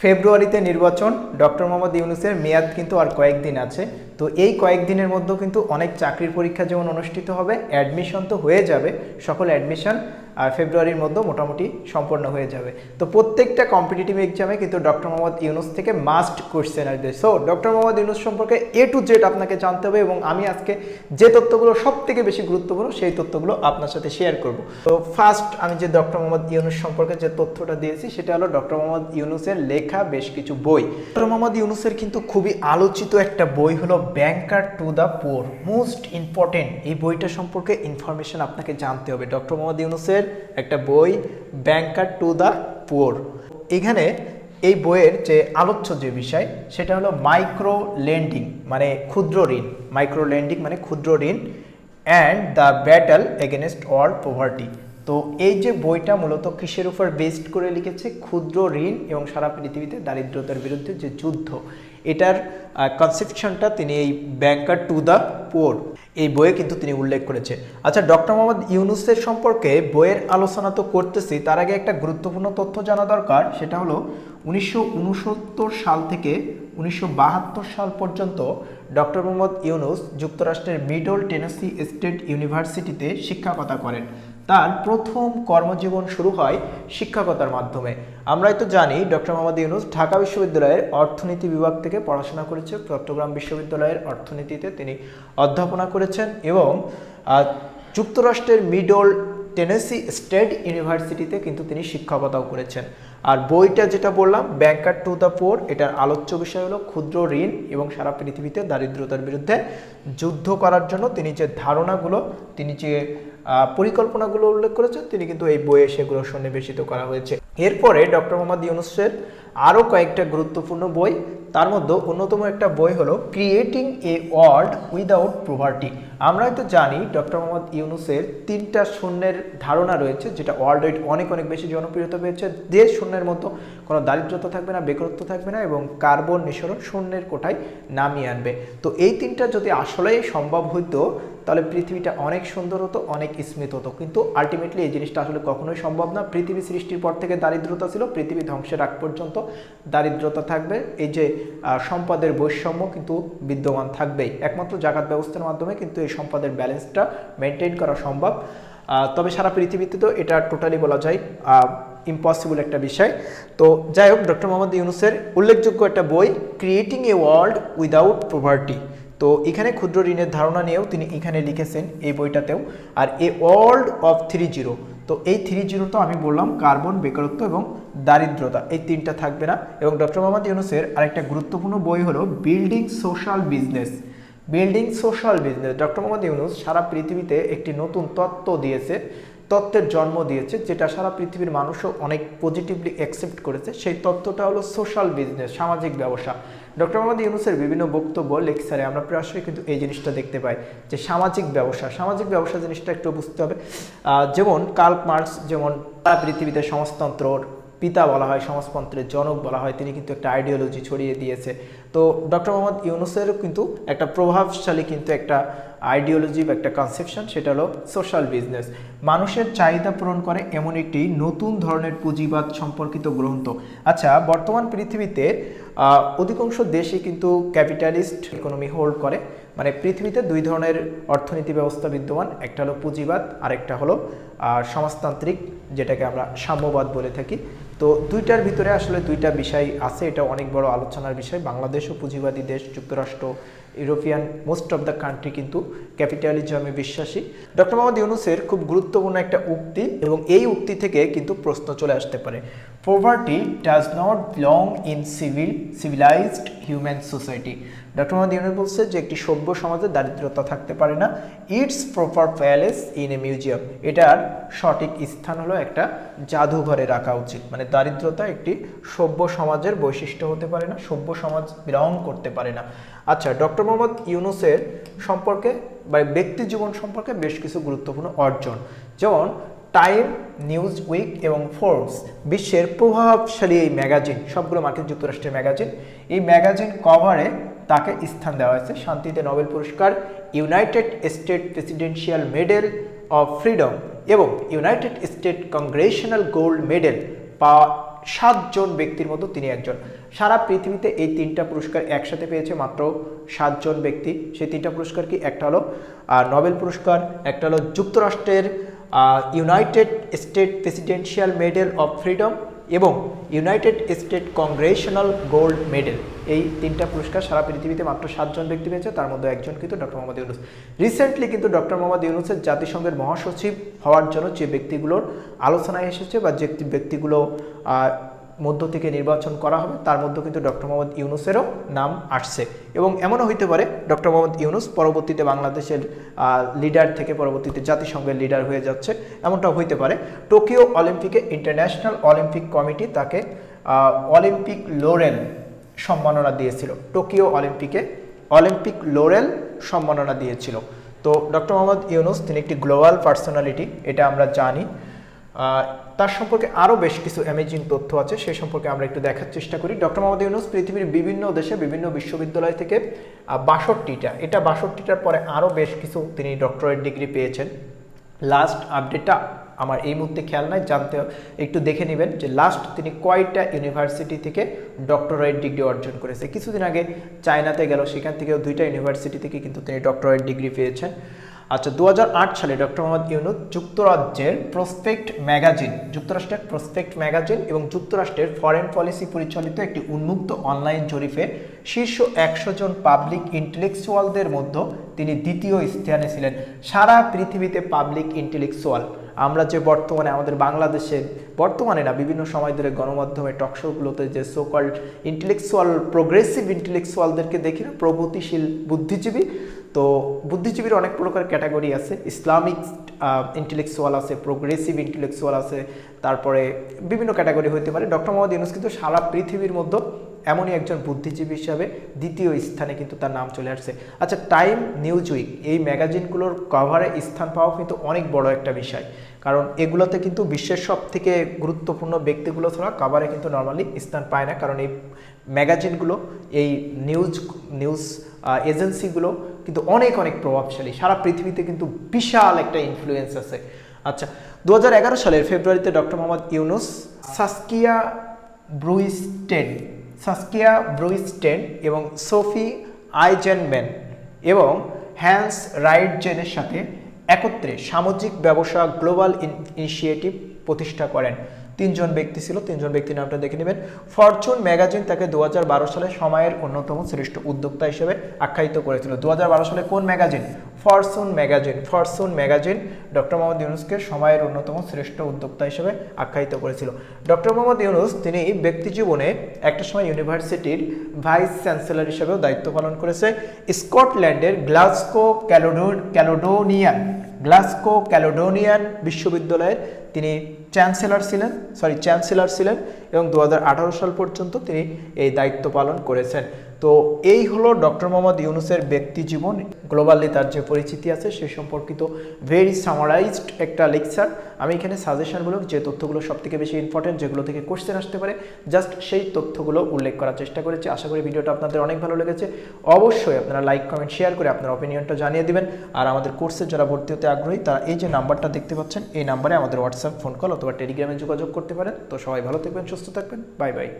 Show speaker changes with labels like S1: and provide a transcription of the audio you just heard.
S1: ফেব্রুয়ারিতে নির্বাচন ডক্টর মোহাম্মদ ইউনুসের মেয়াদ কিন্তু আর কয়েকদিন আছে। তো এই কয়েকদিনের মধ্যেও কিন্তু অনেক চাকরির পরীক্ষা যেমন অনুষ্ঠিত হবে অ্যাডমিশন তো হয়ে যাবে, সকল অ্যাডমিশন আর ফেব্রুয়ারির মধ্যে মোটামুটি সম্পন্ন হয়ে যাবে। তো প্রত্যেকটা কম্পিটিটিভ এক্সামে কিন্তু ডক্টর মোহাম্মদ ইউনুস থেকে মাস্ট কোয়েশ্চেন আসবে। সো ডক্টর মোহাম্মদ ইউনুস সম্পর্কে এ টু জেড আপনাকে জানতে হবে এবং আমি আজকে যে তথ্যগুলো সব থেকে বেশি গুরুত্বপূর্ণ সেই তথ্যগুলো আপনার সাথে শেয়ার করব। তো ফার্স্ট আমি যে ডক্টর মোহাম্মদ ইউনুস সম্পর্কে যে তথ্যটা দিয়েছি, সেটা হলো ডক্টর মোহাম্মদ ইউনুসের লেখা বেশ কিছু বই। ডক্টর মোহাম্মদ ইউনুসের কিন্তু খুবই আলোচিত একটা বই হলো banker to the poor most important এই বইটা সম্পর্কে ইনফরমেশন আপনাকে জানতে হবে। ডক্টর মোহাম্মদ ইউনুসের একটা বই ব্যাংকার টু দ্য পোর এখানে এই বইয়ের যে আলোচ্য যে বিষয়, সেটা হলো মাইক্রো লেন্ডিং মানে ক্ষুদ্র ঋণ। মাইক্রো লেন্ডিং মানে ক্ষুদ্র ঋণ and the battle against all poverty তো এই যে বইটা মূলত কিসের উপর বেসড করে লিখেছে? ক্ষুদ্র ঋণ এবং সারা পৃথিবীতে দারিদ্রতার বিরুদ্ধে যে যুদ্ধ। এটার কনসেপশনটা তিনি এই ব্যাংকার টু দ্য পোর এই বইয়ে কিন্তু তিনি উল্লেখ করেছে। আচ্ছা ডক্টর মোহাম্মদ ইউনুসের সম্পর্কে বইয়ের আলোচনা তো করতেছি, তার আগে একটা গুরুত্বপূর্ণ তথ্য জানা দরকার, সেটা হলো উনিশশো উনসত্তর সাল থেকে উনিশশো বাহাত্তর সাল পর্যন্ত ডক্টর মোহাম্মদ ইউনুস যুক্তরাষ্ট্রের মিডল টেনেসি স্টেট ইউনিভার্সিটিতে শিক্ষকতা করেন। তার প্রথম কর্মজীবন শুরু হয় শিক্ষকতার মাধ্যমে। আমরাই তো জানি ডক্টর মোহাম্মদ ইউনুস ঢাকা বিশ্ববিদ্যালয়ের অর্থনীতি বিভাগ থেকে পড়াশোনা করেছে, চট্টগ্রাম বিশ্ববিদ্যালয়ের অর্থনীতিতে তিনি অধ্যাপনা করেছেন এবং যুক্তরাষ্ট্রের মিডল টেনেসি স্টেট ইউনিভার্সিটিতে কিন্তু তিনি শিক্ষকতাও করেছেন। আর বইটা যেটা বললাম, ব্যাংকার টু দ্য পোর, এটার আলোচ্য বিষয় হলো ক্ষুদ্র ঋণ এবং সারা পৃথিবীতে দারিদ্রতার বিরুদ্ধে যুদ্ধ করার জন্য তিনি যে ধারণাগুলো, তিনি যে পরিকল্পনাগুলো উল্লেখ করেছেন। তিনি কিন্তু এই বইয়ে সেগুলো সন্নিবেশিত করা হয়েছে। এরপরে ডক্টর মোহাম্মদ ইউনুসের আরও কয়েকটা গুরুত্বপূর্ণ বই। তার মধ্যে অন্যতম একটা বই হলো creating a world without poverty আমরা হয়তো জানি ডক্টর মোহাম্মদ ইউনুসের তিনটা শূন্যের ধারণা রয়েছে, যেটা ওয়ার্ল্ড ওয়াইড অনেক অনেক বেশি জনপ্রিয়তা পেয়েছে। যে শূন্যের মতো কোনো দারিদ্রতা থাকবে না, বেকারত্ব থাকবে না এবং কার্বন নিঃসরণ শূন্যের কোঠায় নামিয়ে আনবে। তো এই তিনটা যদি আসলেই সম্ভব হইতো তাহলে পৃথিবীটা অনেক সুন্দর হতো, অনেক স্মিত হতো। কিন্তু আলটিমেটলি এই জিনিসটা আসলে কখনোই সম্ভব না। পৃথিবী সৃষ্টির পর থেকে দারিদ্রতা ছিল, পৃথিবী ধ্বংসের আগ পর্যন্ত দারিদ্রতা থাকবে। এই যে সম্পদের বৈষম্য কিন্তু বিদ্যমান থাকবেই। একমাত্র জাগাত ব্যবস্থার মাধ্যমে কিন্তু এই সম্পদের ব্যালেন্সটা মেনটেন করা সম্ভব। তবে সারা পৃথিবীতে তো এটা টোটালি বলা যায় ইম্পসিবল একটা বিষয়। তো যাই হোক ডক্টর মোহাম্মদ ইউনুসের উল্লেখযোগ্য একটা বই creating a world without poverty তো এখানে ক্ষুদ্র ঋণের ধারণা নিয়েও তিনি এখানে লিখেছেন এই বইটাতেও। আর a world of three zero, তো এই থ্রি জিরো তো আমি বললাম কার্বন, বেকারত্ব এবং দারিদ্রতা, এই তিনটা থাকবে না। এবং ডক্টর মোহাম্মদ ইউনুসের আরেকটা গুরুত্বপূর্ণ বই হলো building social business. Building social business, doctor Mohammad Yunus সারা পৃথিবীতে একটি নতুন তত্ত্ব দিয়েছে তত্ত্বের জন্ম দিয়েছে, যেটা সারা পৃথিবীর মানুষও অনেক পজিটিভলি অ্যাকসেপ্ট করেছে। সেই তত্ত্বটা হলো সোশ্যাল বিজনেস সামাজিক ব্যবসা। ডক্টর মোহাম্মদ ইউনুসের বিভিন্ন বক্তব্য লেকচারে আমরা প্রায়শই কিন্তু এই জিনিসটা দেখতে পাই, যে সামাজিক ব্যবসা। সামাজিক ব্যবসা জিনিসটা একটু বুঝতে হবে। যেমন কার্ল মার্কস যেমন সারা পৃথিবীতে সমাজতন্ত্রর পিতা বলা হয়, সমাজতন্ত্রের জনক বলা হয়, তিনি কিন্তু একটা আইডিওলজি ছড়িয়ে দিয়েছে। তো ডক্টর মোহাম্মদ ইউনুসেরও কিন্তু একটা প্রভাবশালী কিন্তু একটা আইডিওলজি বা একটা কনসেপশন সেটা হলো সোশ্যাল বিজনেস মানুষের চাহিদা পূরণ করে এমন একটি নতুন ধরনের পুঁজিবাদ সম্পর্কিত গ্রন্থ। আচ্ছা বর্তমান পৃথিবীতে অধিকাংশ দেশে কিন্তু ক্যাপিটালিস্ট ইকোনমি হোল্ড করে। মানে পৃথিবীতে দুই ধরনের অর্থনীতি ব্যবস্থা বিদ্যমান, একটা হলো পুঁজিবাদ আর একটা হলো সমাজতান্ত্রিক, যেটাকে আমরা সাম্যবাদ বলে থাকি। তো দুইটার ভিতরে আসলে দুইটা বিষয় আছে, এটা অনেক বড় আলোচনার বিষয়। বাংলাদেশও পুঁজিবাদী দেশ, যুক্তরাষ্ট্র, European most of the country কিন্তু ক্যাপিটালিজমে বিশ্বাসী। ডক্টর মোহাম্মদ ইউনুসের খুব গুরুত্বপূর্ণ একটা উক্তি এবং এই উক্তি থেকে কিন্তু প্রশ্ন চলে আসতে পারে। Poverty does not belong in civil civilized human society doctor Mohammad Yunus বলছে যে একটি সভ্য সমাজে দারিদ্রতা থাকতে পারে না। It's proper palace in a museum এটার সঠিক স্থান হলো একটা জাদুঘরে রাখা উচিত। মানে দারিদ্রতা একটি সভ্য সমাজের বৈশিষ্ট্য হতে পারে না, সভ্য সমাজ বিলং করতে পারে না। আচ্ছা ডক্টর মোহাম্মদ ইউনুসের সম্পর্কে বা ব্যক্তি জীবন সম্পর্কে বেশ কিছু গুরুত্বপূর্ণ অর্জন। যেমন টাইম নিউজ উইক এবং ফোর্বস বিশ্বের প্রভাবশালী এই ম্যাগাজিন, সবগুলো মার্কিন যুক্তরাষ্ট্রের ম্যাগাজিন, এই ম্যাগাজিন কভারে তাকে স্থান দেওয়া হয়েছে। শান্তিতে নোবেল পুরস্কার, United State presidential medal of freedom এবং United State congressional gold medal পাওয়া সাতজন ব্যক্তির মতো তিনি একজন। সারা পৃথিবীতে এই তিনটা পুরস্কার একসাথে পেয়েছে মাত্র সাতজন ব্যক্তি। সেই তিনটা পুরস্কার কি? একটা হলো নোবেল পুরস্কার, একটা হলো যুক্তরাষ্ট্রের United State presidential medal of freedom এবং United State congressional gold medal এই তিনটা পুরস্কার সারা পৃথিবীতে মাত্র সাতজন ব্যক্তি পেয়েছে, তার মধ্যে একজন কিন্তু ডক্টর মোহাম্মদ ইউনুস। রিসেন্টলি কিন্তু ডক্টর মোহাম্মদ ইউনুসের জাতিসংঘের মহাসচিব হওয়ার জন্য যে ব্যক্তিগুলোর আলোচনায় এসেছে বা যে ব্যক্তিগুলো মধ্য থেকে নির্বাচন করা হবে, তার মধ্যে কিন্তু ডক্টর মোহাম্মদ ইউনুসেরও নাম আসছে। এবং এমনও হইতে পারে, ডক্টর মোহাম্মদ ইউনুস পরবর্তীতে বাংলাদেশের লিডার থেকে পরবর্তীতে জাতিসংঘের লিডার হয়ে যাচ্ছে, এমনটাও হইতে পারে। টোকিও অলিম্পিকে ইন্টারন্যাশনাল অলিম্পিক কমিটি তাকে অলিম্পিক লোরেল সম্মাননা দিয়েছিল। টোকিও অলিম্পিকে অলিম্পিক লোরেল সম্মাননা দিয়েছিল। তো ডক্টর মোহাম্মদ ইউনুস, তিনি একটি গ্লোবাল পার্সোনালিটি এটা আমরা জানি। তার সম্পর্কে আরও বেশ কিছু অ্যামেজিং তথ্য আছে, সে সম্পর্কে আমরা একটু দেখার চেষ্টা করি। ডক্টর মোহাম্মদ ইউনুস পৃথিবীর বিভিন্ন দেশে, বিভিন্ন বিশ্ববিদ্যালয় থেকে বাষট্টিটা, এটা বাষট্টিটার পরে আরও বেশ কিছু তিনি ডক্টরেট ডিগ্রি পেয়েছেন। লাস্ট আপডেটটা আমার এই মুহূর্তে খেয়াল নাই, জানতে একটু দেখে নেবেন যে লাস্ট তিনি কয়টা ইউনিভার্সিটি থেকে ডক্টরেট ডিগ্রি অর্জন করেছে। কিছুদিন আগে চায়নাতে গেল, সেখান থেকেও দুইটা ইউনিভার্সিটি থেকে কিন্তু তিনি ডক্টরেট ডিগ্রি পেয়েছেন। আচ্ছা দু হাজার আট সালে ডক্টর মোহাম্মদ ইউনুস যুক্তরাজ্যের প্রসপেক্ট ম্যাগাজিন, যুক্তরাষ্ট্রের প্রসপেক্ট ম্যাগাজিন এবং যুক্তরাষ্ট্রের ফরেন পলিসি পরিচালিত একটি উন্মুক্ত অনলাইন জরিপে শীর্ষ একশো জন পাবলিক ইন্টেলেকচুয়ালদের মধ্যে তিনি দ্বিতীয় স্থানে ছিলেন। সারা পৃথিবীতে পাবলিক ইন্টেলেকচুয়াল। আমরা যে বর্তমানে আমাদের বাংলাদেশে, বর্তমানে না, বিভিন্ন সময় ধরে গণমাধ্যমে টকশোগুলোতে যে সোকল ইন্টেলেকচুয়াল প্রোগ্রেসিভ ইন্টেলেকচুয়ালদেরকে দেখি না, প্রগতিশীল, বুদ্ধিজীবী তো বুদ্ধিজীবীর অনেক প্রকার ক্যাটাগরি আছে। ইসলামিক ইন্টেলেকচুয়াল আছে প্রোগ্রেসিভ ইন্টেলেকচুয়াল আছে, তারপরে বিভিন্ন ক্যাটাগরি হতে পারে। ডক্টর মোহাম্মদ ইউনুস কিন্তু সারা পৃথিবীর মধ্যে এমনই একজন বুদ্ধিজীবী হিসাবে দ্বিতীয় স্থানে কিন্তু তার নাম চলে আসছে। আচ্ছা টাইম নিউজ উইক এই ম্যাগাজিনগুলোর কভারে স্থান পাওয়া কিন্তু অনেক বড় একটা বিষয়। কারণ এগুলোতে কিন্তু বিশ্বের সব থেকে গুরুত্বপূর্ণ ব্যক্তিগুলো ছাড়া কভারে কিন্তু নর্মালি স্থান পায় না। কারণ এই ম্যাগাজিনগুলো, এই নিউজ নিউজ এজেন্সিগুলো কিন্তু অনেক অনেক প্রভাবশালী। সারা পৃথিবীতে কিন্তু বিশাল একটা ইনফ্লুয়েন্স আছে। আচ্ছা দু হাজার এগারো সালের ফেব্রুয়ারিতে doctor Mohammad Yunus Saskia Bruysten Saskia Bruysten এবং সোফি আইজেনম্যান এবং হ্যান্স রাইটজেনের সাথে একত্রে সামাজিক ব্যবসা গ্লোবাল ইনিশিয়েটিভ প্রতিষ্ঠা করেন। তিনজন ব্যক্তি ছিল, তিনজন ব্যক্তির নামটা দেখে নেবেন। ফরচুন ম্যাগাজিন তাকে দু হাজার বারো সালে সময়ের অন্যতম শ্রেষ্ঠ উদ্যোক্তা হিসেবে আখ্যায়িত করেছিল। দু হাজার বারো সালে কোন magazine Fortune magazine Fortune magazine doctor Mohammad ইউনুসকে সময়ের অন্যতম শ্রেষ্ঠ উদ্যোক্তা হিসেবে আখ্যায়িত করেছিল। ডক্টর মোহাম্মদ ইউনুস, তিনি ব্যক্তি জীবনে একটা সময় ইউনিভার্সিটির ভাইস চ্যান্সেলর হিসেবেও দায়িত্ব পালন করেছে। স্কটল্যান্ডের গ্লাসকো ক্যালোডো, ক্যালোডোনিয়ান গ্লাসকো ক্যালোডোনিয়ান বিশ্ববিদ্যালয়ের তিনি চ্যান্সেলর ছিলেন সরি চ্যান্সেলর ছিলেন এবং দু হাজার আঠারো সাল পর্যন্ত তিনি এই দায়িত্ব পালন করেছেন। তো এই হলো ডক্টর মোহাম্মদ ইউনুসের ব্যক্তি জীবন। গ্লোবালি তার যে পরিচিতি আছে সে সম্পর্কিত ভেরি সামারাইজড একটা লেকচার আমি এখানে সাজেশনমূলক যে তথ্যগুলো সব থেকে বেশি ইম্পর্টেন্ট যেগুলো থেকে কোশ্চেন আসতে পারে জাস্ট সেই তথ্যগুলো উল্লেখ করার চেষ্টা করেছি। আশা করি ভিডিওটা আপনাদের অনেক ভালো লেগেছে। অবশ্যই আপনারা লাইক কমেন্ট শেয়ার করে আপনার অপিনিয়নটা জানিয়ে দিবেন। আর আমাদের কোর্সে যারা ভর্তি হতে আগ্রহী, তারা এই যে নাম্বারটা দেখতে পাচ্ছেন, এই নাম্বারে আমাদের হোয়াটসঅ্যাপ ফোন কল অথবা টেলিগ্রামে যোগাযোগ করতে পারেন। তো সবাই ভালো থাকবেন, সুস্থ থাকবেন। Bye bye